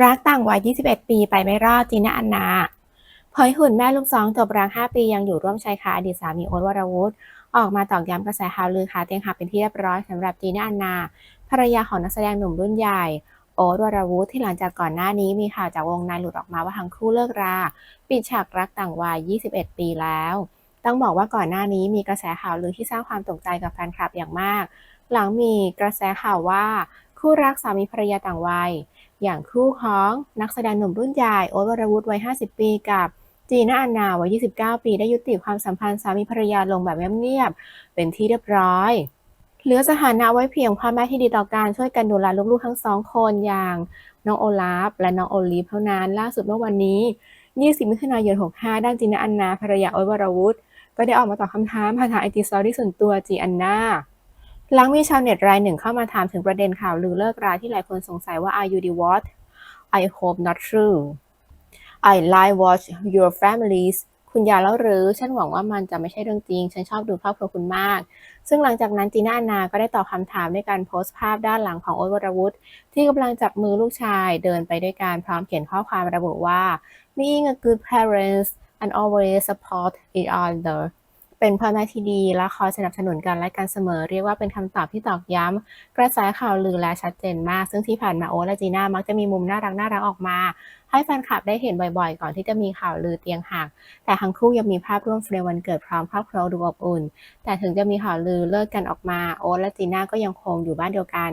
รักต่างวัย 21 ปีไปไม่รอดจีน่าอันนาเผยหุ่นแม่ลูกสองจบรัก 5 ปียังอยู่ร่วมชายคาอดีตสามีโอ๊ตวรวุฒิออกมาตอกย้ำกระแสข่าวลือขาเตียงหักเป็นที่เรียบร้อยสำหรับจีน่าอันนา ภรรยาของนักแสดงหนุ่มรุ่นใหญ่ โอ๊ตวรวุฒิที่หลังจากก่อนหน้านี้มีข่าวจากวงในหลุดออกมาว่าทั้งคู่เลิกรา ปิดฉากรักต่างวัย 21 ปีแล้ว ต้องบอกว่าก่อนหน้านี้มีกระแสข่าวลือที่สร้างความตกใจกับแฟนคลับอย่างมาก หลังมีกระแสข่าวว่าคู่รักสามีภรรยาต่างวัย อย่างคู่ของนักแสดงหนุ่มรุ่นใหญ่โอ๊ตวรวุฒิวัย 50 ปีกับจีน่าอันนาวัย 29 ปี ได้ยุติความสัมพันธ์สามีภรรยาลงแบบเงียบๆเป็นที่เรียบร้อยเหลือสถานะไว้เพียงพ่อแม่ที่ดีต่อกันช่วยกันดูแลลูกๆทั้งสองคนอย่างน้องโอลาฟและน้องโอลิฟเท่านั้น ล่าสุดเมื่อวันนี้ 20 มิถุนายน 65 ด้านจีน่าอันนาภรรยาโอ๊ตวรวุฒิก็ได้ออกมาตอบคำถามผ่านทางไอจีสตอรี่ส่วนตัวจีอันนา หลังมีชาวเน็ตรายหนึ่งเข้ามาถามถึงประเด็นข่าวลือเลิกราที่หลายคนสงสัยว่า Are you divorced I hope not true I like watch your families คุณยาแล้วหรือ ฉันหวังว่ามันจะไม่ใช่เรื่องจริง ฉันชอบดูครอบครัวคุณมาก ซึ่งหลังจากนั้นจีน่าอนา ก็ได้ตอบคำถามด้วยการโพสต์ภาพด้านหลังของโอ๊ตวรวุฒิที่กำลังจับมือลูกชายเดินไปด้วยกันพร้อมเขียนข้อความระบุว่า being a good parents and always support each other เป็นพ่อแม่ที่ดีและคอยสนับสนุนกันและกันเสมอ เรียกว่าเป็นคำตอบที่ตอกย้ำกระแสข่าวลือและชัดเจนมาก ซึ่งที่ผ่านมาโอและจีน่ามักจะมีมุมน่ารักน่ารักออกมา ให้แฟนคลับได้เห็นบ่อยๆ ก่อนที่จะมีข่าวลือเตียงหัก แต่ทั้งคู่ยังมีภาพร่วมเฟรมวันเกิดพร้อมครอบครัวดูอบอุ่น แต่ถึงจะมีข่าวลือเลิกกันออกมาโอและจีน่าก็ยังคงอยู่บ้านเดียวกัน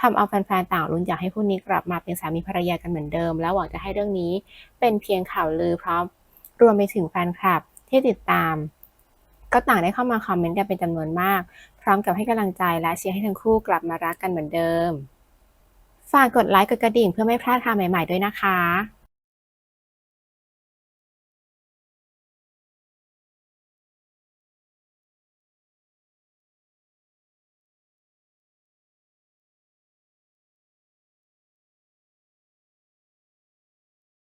ทำเอาแฟนๆต่างลุ้นอยากให้คู่นี้กลับมาเป็นสามีภรรยากันเหมือนเดิม และหวังจะให้เรื่องนี้ เป็นเพียงข่าวลือพร้อมรวมไปถึงแฟนคลับที่ติดตาม ก็ต่างได้เข้ามาคอมเมนต์กันเป็นจำนวนมาก พร้อมกับให้กำลังใจและเชียร์ให้ทั้งคู่กลับมารักกันเหมือนเดิม ฝากกดไลค์กดกระดิ่งเพื่อไม่พลาดข่าวใหม่ๆด้วยนะคะ